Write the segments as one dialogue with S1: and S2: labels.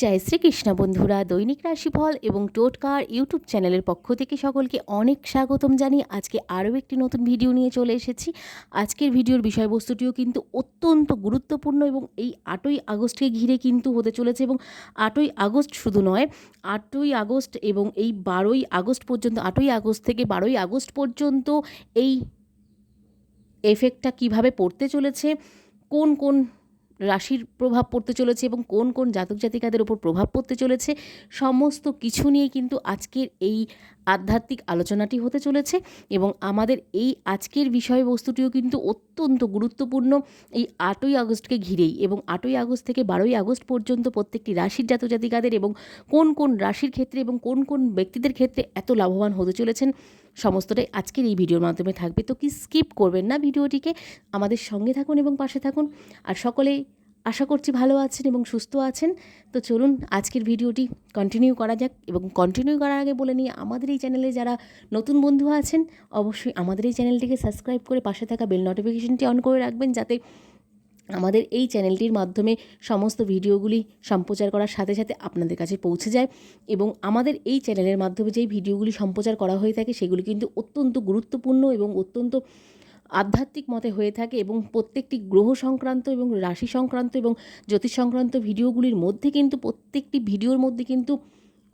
S1: জয় শ্রীকৃষ্ণ বন্ধুরা, দৈনিক রাশিফল এবং টোটকার ইউটিউব চ্যানেলের পক্ষ থেকে সকলকে অনেক স্বাগতম জানিয়ে আজকে আরও একটি নতুন ভিডিও নিয়ে চলে এসেছি। আজকের ভিডিওর বিষয়বস্তুটিও কিন্তু অত্যন্ত গুরুত্বপূর্ণ এবং এই আটই আগস্টকে ঘিরে কিন্তু হতে চলেছে এবং আটই আগস্ট শুধু নয়, আটই আগস্ট এবং এই বারোই আগস্ট পর্যন্ত, আটই আগস্ট থেকে বারোই আগস্ট পর্যন্ত এই এফেক্টটা কীভাবে পড়তে চলেছে, কোন কোন রাশির প্রভাব পড়তে চলেছে এবং কোন কোন জাতক জাতিকাদের উপর প্রভাব পড়তে চলেছে, সমস্ত কিছু নিয়ে কিন্তু আজকের এই আধ্যাত্মিক আলোচনাটি হতে চলেছে এবং আমাদের এই আজকের বিষয়বস্তুটিও কিন্তু অত্যন্ত গুরুত্বপূর্ণ এই আটই আগস্টকে ঘিরেই এবং আটই আগস্ট থেকে বারোই আগস্ট পর্যন্ত প্রত্যেকটি রাশির জাতক জাতিকাদের এবং কোন কোন রাশির ক্ষেত্রে এবং কোন কোন ব্যক্তিদের ক্ষেত্রে এত লাভবান হতে চলেছেন সমস্তটাই আজকের এই ভিডিওর মাধ্যমে থাকবে। তো কি স্কিপ করবেন না ভিডিওটিকে? আমাদের সঙ্গে থাকুন এবং পাশে থাকুন। আর সকলেই আশা করছি ভালো আছেন এবং সুস্থ আছেন। তো চলুন আজকের ভিডিওটি কন্টিনিউ করা যাক এবং কন্টিনিউ করার আগে বলে নিয়ে আমাদের এই চ্যানেলে যারা নতুন বন্ধু আছেন, অবশ্যই আমাদের এই চ্যানেলটিকে সাবস্ক্রাইব করে পাশে থাকা বেল নোটিফিকেশনটি অন করে রাখবেন যাতে আমাদের এই চ্যানেলটির মাধ্যমে সমস্ত ভিডিওগুলি সম্প্রচার করার সাথে সাথে আপনাদের কাছে পৌঁছে যায় এবং আমাদের এই চ্যানেলের মাধ্যমে যেই ভিডিওগুলি সম্প্রচার করা হয়ে থাকে সেগুলি কিন্তু অত্যন্ত গুরুত্বপূর্ণ এবং অত্যন্ত আধ্যাত্মিক মতে হয়ে থাকে এবং প্রত্যেকটি গ্রহ সংক্রান্ত এবং রাশি সংক্রান্ত এবং জ্যোতিষ সংক্রান্ত ভিডিওগুলির মধ্যে কিন্তু প্রত্যেকটি ভিডিওর মধ্যে কিন্তু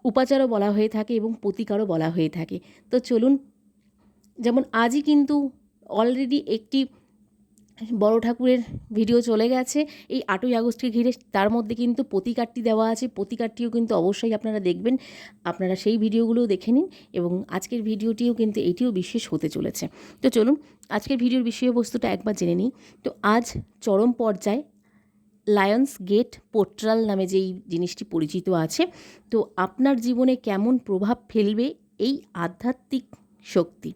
S1: উপাচারও বলা হয়ে থাকে এবং প্রতিকারও বলা হয়ে থাকে। তো চলুন, যেমন আজই কিন্তু অলরেডি একটি বড় ঠাকুরের ভিডিও চলে গেছে। এই আটই আগস্টকে ঘিরে তার মধ্যে কিন্তু প্রতিকারটি দেওয়া আছে। প্রতিকারটিও কিন্তু অবশ্যই আপনারা দেখবেন। আপনারা সেই ভিডিওগুলোও দেখে নিন এবং আজকের ভিডিওটিও কিন্তু এটিও বিশেষ হতে চলেছে। তো চলুন, আজকের ভিডিওর বিষয়বস্তুটা একবার জেনে নিই। তো আজ চরম পর্যায়ে লায়ন্স গেট পোর্ট্রাল নামে যেই জিনিসটি পরিচিত আছে, তো আপনার জীবনে কেমন প্রভাব ফেলবে এই আধ্যাত্মিক শক্তি?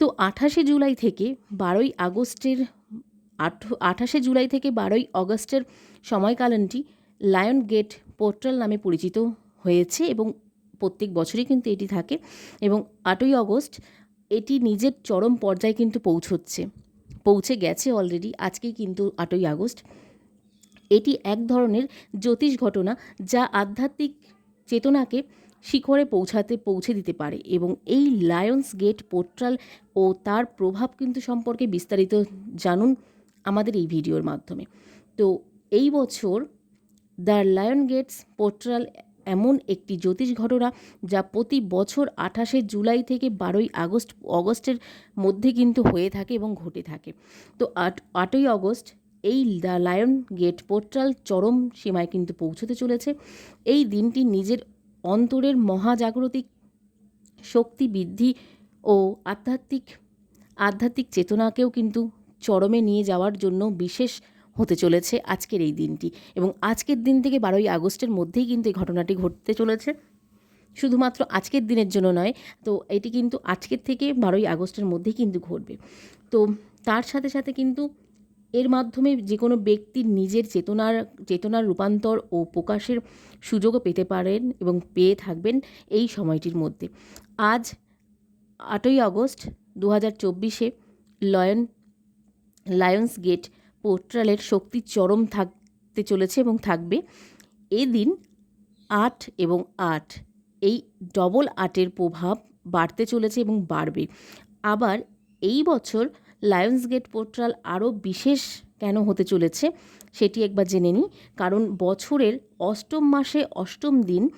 S1: তো আঠাশে জুলাই থেকে বারোই আগস্টের আঠ, আঠাশে জুলাই থেকে বারোই অগস্টের সময়কালীনটি লায়ন গেট পোর্টাল নামে পরিচিত হয়েছে এবং প্রত্যেক বছরই কিন্তু এটি থাকে এবং আটই অগস্ট এটি নিজের চরম পর্যায়ে কিন্তু পৌঁছচ্ছে, পৌঁছে গেছে অলরেডি আজকেই কিন্তু আটই আগস্ট। এটি এক ধরনের জ্যোতিষ ঘটনা যা আধ্যাত্মিক চেতনাকে শিখরে পৌঁছাতে পৌঁছে দিতে পারে এবং এই লায়ন্স গেট পোর্টাল ও তার প্রভাব কিন্তু সম্পর্কে বিস্তারিত জানুন আমাদের এই ভিডিওর মাধ্যমে। তো এই বছর দ্য লায়ন গেটস পোর্টাল এমন একটি জ্যোতিষ ঘটনা যা প্রতি বছর আঠাশে জুলাই থেকে বারোই আগস্ট, অগস্টের মধ্যে কিন্তু হয়ে থাকে এবং ঘটে থাকে। তো আট, আটই অগস্ট এই দ্য লায়ন গেট পোর্টাল চরম সীমায় কিন্তু পৌঁছতে চলেছে। এই দিনটি নিজের অন্তরের মহাজাগতিক শক্তি বৃদ্ধি ও আধ্যাত্মিক আধ্যাত্মিক চেতনাকেও কিন্তু চরমে নিয়ে যাওয়ার জন্য বিশেষ হতে চলেছে আজকের এই দিনটি। এবং আজকের দিন থেকে বারোই আগস্টের মধ্যেই কিন্তু এই ঘটনাটি ঘটতে চলেছে। শুধুমাত্র আজকের দিনের জন্য নয়, তো এটি কিন্তু আজকের থেকে বারোই আগস্টের মধ্যেই কিন্তু ঘটবে। তো তার সাথে সাথে কিন্তু এর মাধ্যমে যে কোনো ব্যক্তির নিজের চেতনার চেতনার রূপান্তর ও প্রকাশের সুযোগও পেতে পারেন এবং পেয়ে থাকবেন এই সময়টির মধ্যে। আজ আটই আগস্ট দু হাজার চব্বিশে লয়ন, লায়ন্স গেট পোর্টালের শক্তি চরম থাকতে চলেছে এবং থাকবে। এদিন আট এবং আট, এই ডবল আটের প্রভাব বাড়তে চলেছে এবং বাড়বে। আবার এই বছর লায়ন্স গেট পোর্টাল আরও বিশেষ কেন হতে চলেছে সেটি একবার জেনে নিই। কারণ বছরের অষ্টম মাসে অষ্টম দিন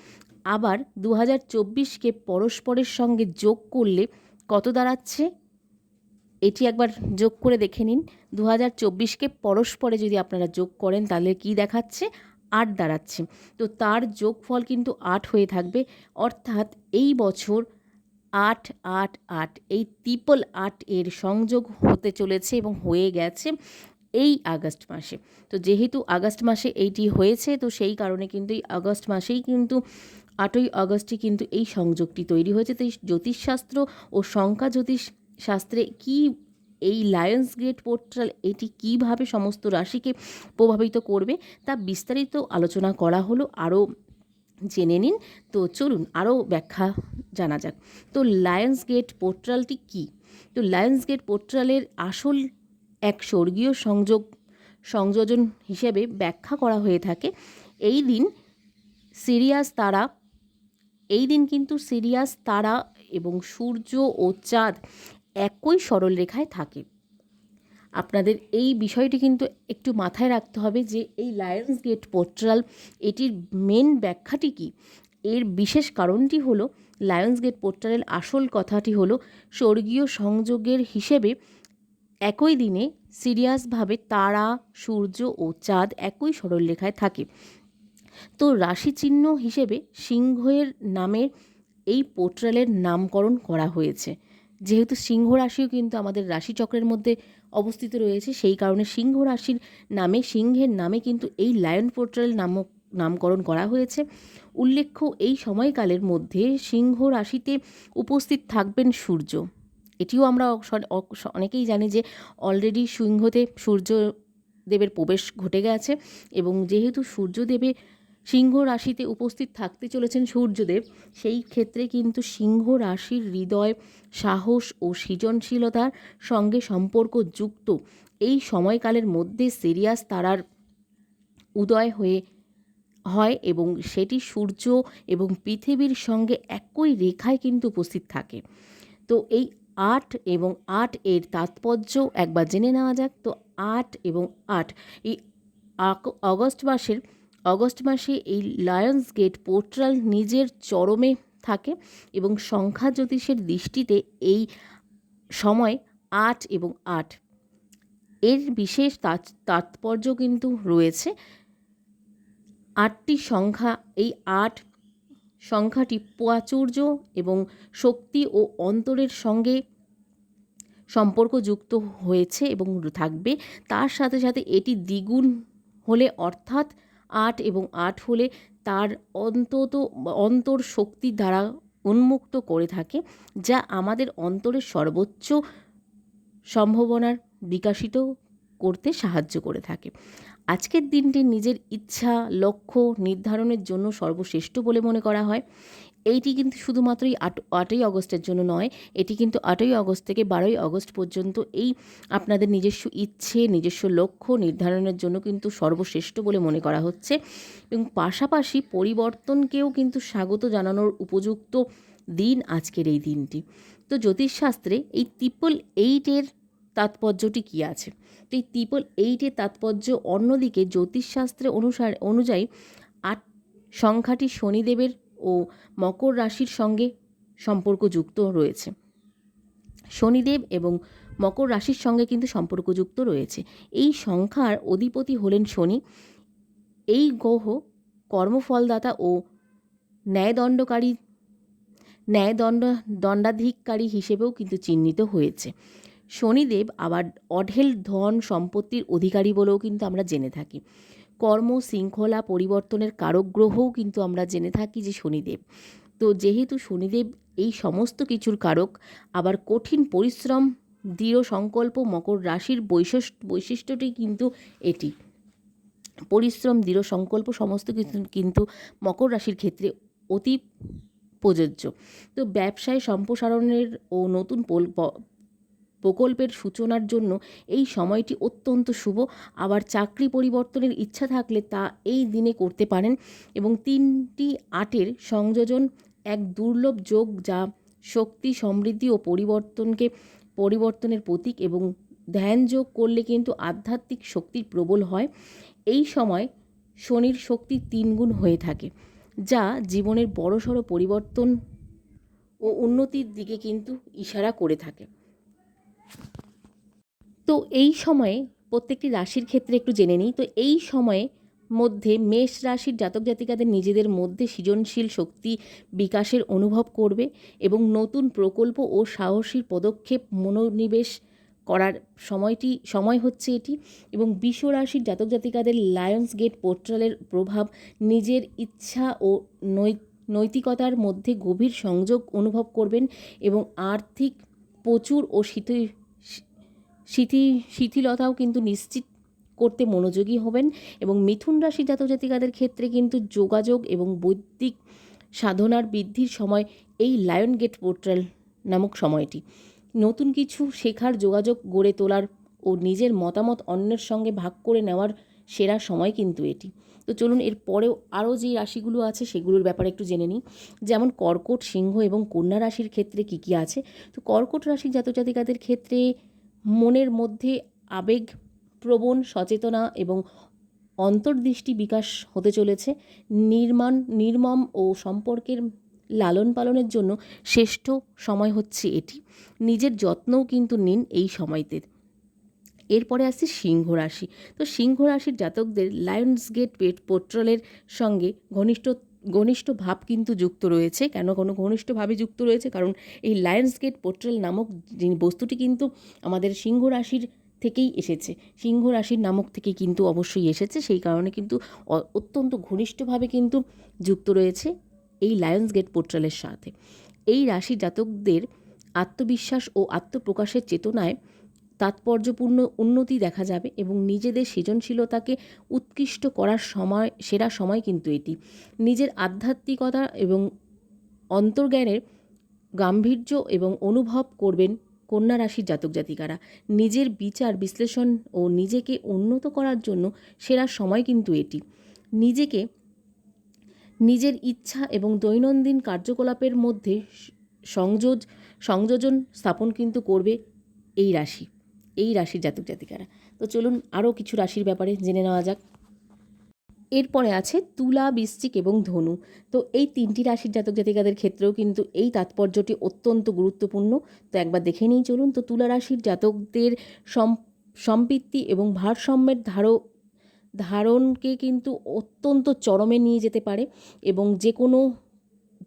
S1: আবার দু হাজার চব্বিশকে পরস্পরের সঙ্গে যোগ করলে কত দাঁড়াচ্ছে? এটি একবার যোগ করে দেখে নিন। দু হাজার চব্বিশকে পরস্পরে যদি আপনারা যোগ করেন, তাহলে কি দেখাচ্ছে? আট দাঁড়াচ্ছে। তো তার যোগফল কিন্তু আট হয়ে থাকবে। অর্থাৎ এই বছর আট আট আট, এই ট্রিপল আট এর সংযোগ হতে চলেছে এবং হয়ে গেছে এই আগস্ট মাসে। তো যেহেতু আগস্ট মাসে এইটি হয়েছে, তো সেই কারণে কিন্তু এই আগস্ট মাসেই কিন্তু আটই আগস্টে কিন্তু এই সংযোগটি তৈরি হয়েছে। তো এই জ্যোতিষশাস্ত্র ও সংখ্যা জ্যোতিষ শাস্ত্রে কি এই লায়ন্স গেট পোর্টাল এটি কীভাবে সমস্ত রাশিকে প্রভাবিত করবে তা বিস্তারিত আলোচনা করা হলো। আরও জেনে নিন। তো চলুন আরও ব্যাখ্যা জানা যাক। তো লায়ন্স গেট পোর্টালটি কী? তো লায়ন্স গেট পোর্টালের আসল এক স্বর্গীয় সংযোগ, সংযোজন হিসেবে ব্যাখ্যা করা হয়ে থাকে। এই দিন সিরিয়াস তারা, এই দিন কিন্তু সিরিয়াস তারা এবং সূর্য ও চাঁদ একই সরল রেখায় থাকে। আপনাদের এই বিষয়টি কিন্তু একটু মাথায় রাখতে হবে যে এই লায়ন্স গেট পোর্টাল এটির মেন ব্যাখ্যাটি কী? এর বিশেষ কারণটি হলো লায়ন্স গেট পোর্টালের আসল কথাটি হলো স্বর্গীয় সংযোগের হিসেবে একই দিনে সিরিয়াসভাবে তারা, সূর্য ও চাঁদ একই সরলরেখায় থাকে। তো রাশি চিহ্ন হিসেবে সিংহের নামের এই পোর্টালের নামকরণ করা হয়েছে। যেহেতু সিংহ রাশিও কিন্তু আমাদের রাশিচক্রের মধ্যে অবস্থিত রয়েছে, সেই কারণে সিংহ রাশির নামে, সিংহের নামে কিন্তু এই লায়ন পোর্টাল নামক নামকরণ করা হয়েছে। উল্লেখ্য, এই সময়কালের মধ্যে সিংহ রাশিতে উপস্থিত থাকবেন সূর্য। এটিও আমরা অনেকেই জানি যে অলরেডি সিংহতে সূর্যদেবের প্রবেশ ঘটে গেছে এবং যেহেতু সূর্যদেবে সিংহ রাশিতে উপস্থিত থাকতে চলেছেন সূর্যদেব। সেই ক্ষেত্রে কিন্তু সিংহ রাশির হৃদয়, সাহস ও সৃজনশীলতার সঙ্গে সম্পর্ক যুক্ত এই সময়কালের মধ্যে সিরিয়াস তারার উদয় হয়ে, হয় এবং সেটি সূর্য এবং পৃথিবীর সঙ্গে একই রেখায় কিন্তু উপস্থিত থাকে। তো এই আট এবং আট এর তাৎপর্য একবার জেনে নেওয়া যাক। তো আট এবং আট, এই অগস্ট মাসের অগস্ট মাসে এই লায়ন্স গেট পোর্টাল নিজের চরমে থাকে এবং সংখ্যা জ্যোতিষের দৃষ্টিতে এই সময় আট এবং আট। এর বিশেষ তাৎ- তাৎপর্য কিন্তু রয়েছে। আটটি সংখ্যা, এই আট সংখ্যাটি প্রাচুর্য এবং শক্তি ও অন্তরের সঙ্গে সম্পর্কযুক্ত হয়েছে এবং থাকবে। তার সাথে সাথে এটি দ্বিগুণ হলে অর্থাৎ আট এবং আট হলে তার অন্তত, অন্তর শক্তির দ্বারা উন্মুক্ত করে থাকে, যা আমাদের অন্তরের সর্বোচ্চ সম্ভাবনার বিকাশিত করতে সাহায্য করে থাকে। আজকের দিনটি নিজের ইচ্ছা, লক্ষ্য নির্ধারণের জন্য সর্বশ্রেষ্ঠ বলে মনে করা হয়। এইটি কিন্তু শুধুমাত্রই আট, আটই অগস্টের জন্য নয়, এটি কিন্তু আটই অগস্ট থেকে বারোই অগস্ট পর্যন্ত এই আপনাদের নিজস্ব ইচ্ছে, নিজস্ব লক্ষ্য নির্ধারণের জন্য কিন্তু সর্বশ্রেষ্ঠ বলে মনে করা হচ্ছে এবং পাশাপাশি পরিবর্তনকেও কিন্তু স্বাগত জানানোর উপযুক্ত দিন আজকের এই দিনটি। তো জ্যোতিষশাস্ত্রে এই ট্রিপল এইটের তাৎপর্যটি কী আছে? তো এই ট্রিপল এইটের তাৎপর্য অন্যদিকে জ্যোতিষশাস্ত্রে অনুসারে, অনুযায়ী আট সংখ্যাটি শনিদেবের ও মকর রাশির সঙ্গে সম্পর্কযুক্ত রয়েছে। শনিদেব এবং মকর রাশির সঙ্গে কিন্তু সম্পর্কযুক্ত রয়েছে। এই সংখ্যার অধিপতি হলেন শনি। এই গ্রহ কর্মফলদাতা ও ন্যায়দণ্ডকারী ন্যায়দণ্ড দণ্ডাধিকারী হিসেবেও কিন্তু চিহ্নিত হয়েছে। শনিদেব আবার অঢেল ধন সম্পত্তির অধিকারী বলেও কিন্তু আমরা জেনে থাকি। কর্ম শৃঙ্খলা পরিবর্তনের কারক গ্রহও কিন্তু আমরা জেনে থাকি যে শনিদেব। তো যেহেতু শনিদেব এই সমস্ত কিছুর কারক, আবার কঠিন পরিশ্রম, দৃঢ় সংকল্প, মকর রাশির বৈশিষ্ট্য বৈশিষ্ট্যটি কিন্তু এটি। পরিশ্রম, দৃঢ় সংকল্প সমস্ত কিছু কিন্তু মকর রাশির ক্ষেত্রে অতি প্রযোজ্য। তো ব্যবসায় সম্প্রসারণের ও নতুন প্রকল্পের সূচনার জন্য এই সময়টি অত্যন্ত শুভ। আবার চাকরি পরিবর্তনের ইচ্ছা থাকলে তা এই দিনে করতে পারেন এবং তিনটি আটের সংযোজন এক দুর্লভ যোগ যা শক্তি, সমৃদ্ধি ও পরিবর্তনকে পরিবর্তনের প্রতীক এবং ধ্যান যোগ করলে কিন্তু আধ্যাত্মিক শক্তির প্রবল হয়। এই সময় শনির শক্তি তিনগুণ হয়ে থাকে, যা জীবনের বড়সড় পরিবর্তন ও উন্নতির দিকে কিন্তু ইশারা করে থাকে। তো এই সময়ে প্রত্যেকটি রাশির ক্ষেত্রে একটু জেনে নিই, তো এই সময়ে মধ্যে মেষ রাশির জাতক জাতিকাদের নিজেদের মধ্যে সৃজনশীল শক্তি বিকাশের অনুভব করবে এবং নতুন প্রকল্প ও সাহসী পদক্ষেপ মনোনিবেশ করার সময়টি, সময় হচ্ছে এটি এবং বিশ্ব রাশির জাতক জাতিকাদের লায়ন্স গেট পোর্টালের প্রভাব নিজের ইচ্ছা ও নৈতিকতার মধ্যে গভীর সংযোগ অনুভব করবেন এবং আর্থিক প্রচুর ও শিথিল শিথি, শিথিলতাও কিন্তু নিশ্চিত করতে মনোযোগী হবেন এবং মিথুন রাশি জাতক জাতিকাদের ক্ষেত্রে কিন্তু যোগাযোগ এবং বৈদিক সাধনার বৃদ্ধির সময় এই লায়ন গেট পোর্টাল নামক সময়টি। নতুন কিছু শেখার যোগাযোগ গড়ে তোলার ও নিজের মতামত অন্যের সঙ্গে ভাগ করে নেওয়ার সেরা সময় কিন্তু এটি। তো চলুন এর পরেও আরও যে রাশিগুলো আছে সেগুলোর ব্যাপারে একটু জেনে নিই। যেমন কর্কট সিংহ এবং কন্যা রাশির ক্ষেত্রে কী কী আছে? তো কর্কট রাশির জাতক জাতিকাদের ক্ষেত্রে মনের মধ্যে আবেগ প্রবণ, সচেতনা এবং অন্তর্দৃষ্টি বিকাশ হতে চলেছে। নির্মাণ, নির্মম ও সম্পর্কের লালন পালনের জন্য শ্রেষ্ঠ সময় হচ্ছে এটি। নিজের যত্নও কিন্তু নিন এই সময়তে। এরপরে আসছে সিংহ রাশি। তো সিংহ রাশির জাতকদের লায়ন্স গেট পেট পোট্রলের সঙ্গে ঘনিষ্ঠ ঘনিষ্ঠ ভাব কিন্তু যুক্ত রয়েছে। কেন? কোনো ঘনিষ্ঠভাবে যুক্ত রয়েছে কারণ এই লায়ন্স গেট পোর্ট্রেল নামক বস্তুটি কিন্তু আমাদের সিংহ রাশির থেকেই এসেছে। সিংহ রাশির নামক থেকে কিন্তু অবশ্যই এসেছে। সেই কারণে কিন্তু অত্যন্ত ঘনিষ্ঠভাবে কিন্তু যুক্ত রয়েছে এই লায়ন্স গেট পোর্ট্রেলের সাথে। এই রাশি জাতকদের আত্মবিশ্বাস ও আত্মপ্রকাশের চেতনায় তাৎপর্যপূর্ণ উন্নতি দেখা যাবে এবং নিজেদের সৃজনশীলতাকে উৎকৃষ্ট করার সময়, সেরা সময় কিন্তু এটি। নিজের আধ্যাত্মিকতা এবং অন্তর্জ্ঞানের গাম্ভীর্য এবং অনুভব করবেন কন্যা রাশির জাতক জাতিকারা। নিজের বিচার, বিশ্লেষণ ও নিজেকে উন্নত করার জন্য সেরা সময় কিন্তু এটি। নিজেকে নিজের ইচ্ছা এবং দৈনন্দিন কার্যকলাপের মধ্যে সংযোজ, সংযোজন স্থাপন কিন্তু করবে এই রাশি। এই রাশির জাতক জাতিকারা। তো চলুন আরও কিছু রাশির ব্যাপারে জেনে নেওয়া যাক। এরপরে আছে তুলা, বৃশ্চিক এবং ধনু। তো এই তিনটি রাশির জাতক জাতিকাদের ক্ষেত্রেও কিন্তু এই তাৎপর্যটি অত্যন্ত গুরুত্বপূর্ণ। তো একবার দেখে নিই চলুন। তো তুলা রাশির জাতকদের সম, সম্পৃক্তি এবং ভারসাম্যের ধারো, ধারণকে কিন্তু অত্যন্ত চরমে নিয়ে যেতে পারে এবং যে কোনো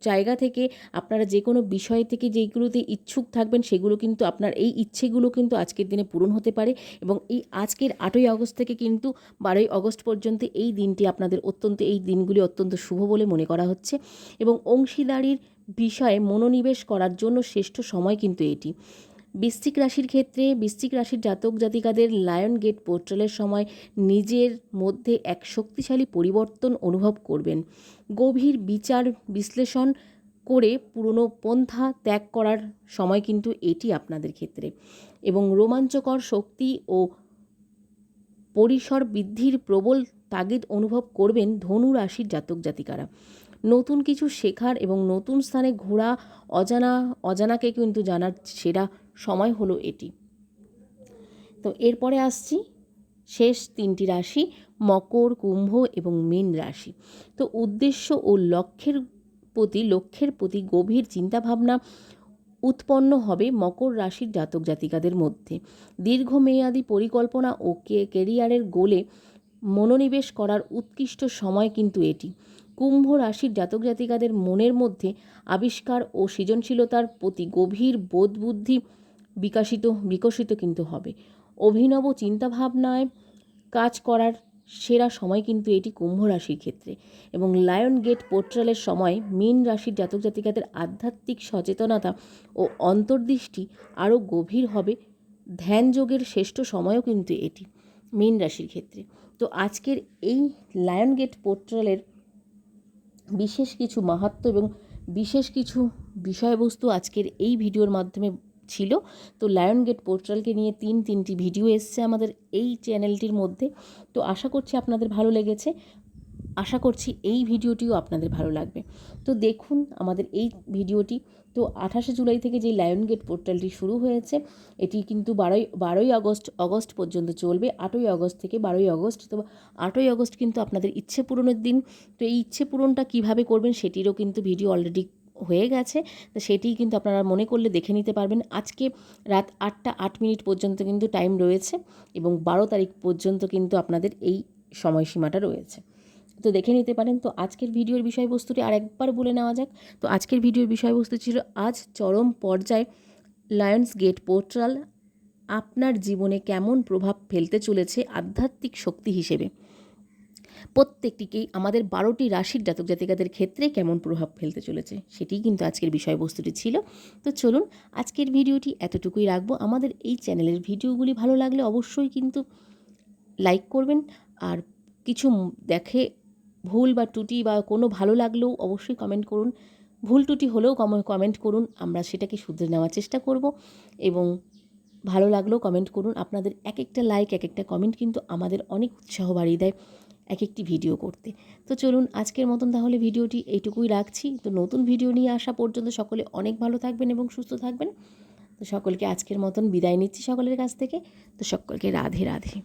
S1: জায়গা থেকে আপনারা যে কোনো বিষয় থেকে যেগুলোতে ইচ্ছুক থাকবেন, সেগুলো কিন্তু আপনার এই ইচ্ছেগুলো কিন্তু আজকের দিনে পূরণ হতে পারে এবং এই আজকের আটই আগস্ট থেকে কিন্তু বারোই আগস্ট পর্যন্ত এই দিনটি আপনাদের অত্যন্ত, এই দিনগুলি অত্যন্ত শুভ বলে মনে করা হচ্ছে এবং অংশীদারির বিষয়ে মনোনিবেশ করার জন্য শ্রেষ্ঠ সময় কিন্তু এটি। বৃশ্চিক রাশির ক্ষেত্রে বৃশ্চিক রাশির জাতক জাতিকাদের লায়ন গেট পোর্টালের সময় নিজের মধ্যে এক শক্তিশালী পরিবর্তন অনুভব করবেন। গভীর বিচার বিশ্লেষণ করে পুরনো পন্থা ত্যাগ করার সময় কিন্তু এটি আপনাদের ক্ষেত্রে। এবং রোমাঞ্চকর শক্তি ও পরিসর বৃদ্ধির প্রবল তাগিদ অনুভব করবেন ধনু রাশির জাতক জাতিকারা। নতুন কিছু শেখার এবং নতুন স্থানে ঘোরা অজানা, অজানাকে কিন্তু জানার সেরা সময় হলো এটি। তো এরপরে আসছি শেষ তিনটি রাশি, মকর, কুম্ভ এবং মীন রাশি। তো উদ্দেশ্য ও লক্ষ্যের প্রতি লক্ষ্যের প্রতি গভীর চিন্তাভাবনা উৎপন্ন হবে মকর রাশির জাতক জাতিকাদের মধ্যে। দীর্ঘমেয়াদী পরিকল্পনা ও কেরিয়ারের গোলে মনোনিবেশ করার উৎকৃষ্ট সময় কিন্তু এটি। কুম্ভ রাশির জাতক জাতিকাদের মনের মধ্যে আবিষ্কার ও সৃজনশীলতার প্রতি গভীর বোধ বুদ্ধি বিকাশিত, বিকশিত কিন্তু হবে। অভিনব চিন্তাভাবনায় কাজ করার সেরা সময় কিন্তু এটি কুম্ভ রাশির ক্ষেত্রে এবং লায়ন গেট পোর্ট্রালের সময় মীন রাশির জাতক জাতিকাদের আধ্যাত্মিক সচেতনতা ও অন্তর্দৃষ্টি আরও গভীর হবে। ধ্যান যোগের শ্রেষ্ঠ সময়ও কিন্তু এটি মীন রাশির ক্ষেত্রে। তো আজকের এই লায়ন গেট পোর্টালের বিশেষ কিছু মাহাত্ম এবং বিশেষ কিছু বিষয়বস্তু আজকের এই ভিডিওর মাধ্যমে ছিল। তো লায়ন গেট পোর্টালকে নিয়ে তিন, তিনটি ভিডিও এসছে আমাদের এই চ্যানেলটির মধ্যে। তো আশা করছি আপনাদের ভালো লেগেছে। আশা করছি এই ভিডিওটিও আপনাদের ভালো লাগবে। তো দেখুন আমাদের এই ভিডিওটি। তো আঠাশে জুলাই থেকে যে লায়ন গেট পোর্টালটি শুরু হয়েছে, এটি কিন্তু বারোই বারোই আগস্ট আগস্ট পর্যন্ত চলবে। আটই আগস্ট থেকে বারোই আগস্ট, তো আটই আগস্ট কিন্তু আপনাদের ইচ্ছে পূরণের দিন। তো এই ইচ্ছে পূরণটা কীভাবে করবেন সেটিরও কিন্তু ভিডিও অলরেডি হয়ে গেছে। তো সেটি কিন্তু আপনারা মনে করলে দেখে নিতে পারবেন। আজকে রাত আটটা আট মিনিট পর্যন্ত কিন্তু টাইম রয়েছে এবং বারো তারিখ পর্যন্ত কিন্তু আপনাদের এই সময়সীমাটা রয়েছে। তো দেখে নিতে পারেন। তো আজকের ভিডিওর বিষয়বস্তুটি আরেকবার বলে নেওয়া যাক। তো আজকের ভিডিওর বিষয়বস্তু ছিল আজ চরম পর্যায়ে লায়ন্স গেট পোর্টাল আপনার জীবনে কেমন প্রভাব ফেলতে চলেছে আধ্যাত্মিক শক্তি হিসেবে? প্রত্যেকটিকেই আমাদের বারোটি রাশির জাতক জাতিকাদের ক্ষেত্রে কেমন প্রভাব ফেলতে চলেছে সেটিই কিন্তু আজকের বিষয়বস্তুটি ছিল। তো চলুন আজকের ভিডিওটি এতটুকুই রাখব। আমাদের এই চ্যানেলের ভিডিওগুলি ভালো লাগলে অবশ্যই কিন্তু লাইক করবেন আর কিছু দেখে ভুল বা ত্রুটি বা কোনো ভালো লাগলেও অবশ্যই কমেন্ট করুন। ভুল ত্রুটি হলেও কম- কমেন্ট করুন। আমরা সেটাকে শুধরে নেওয়ার চেষ্টা করব এবং ভালো লাগলেও কমেন্ট করুন। আপনাদের এক একটা লাইক এক একটা কমেন্ট কিন্তু আমাদের অনেক উৎসাহ বাড়িয়ে দেয় এক একটি ভিডিও করতে। তো চলুন আজকের মতন তাহলে ভিডিওটি এইটুকুই রাখছি। তো নতুন ভিডিও নিয়ে আসা পর্যন্ত সকলে অনেক ভালো থাকবেন এবং সুস্থ থাকবেন। তো সকলকে আজকের মতন বিদায় নিচ্ছি সকলের কাছ থেকে। তো সকলকে রাধে রাধে।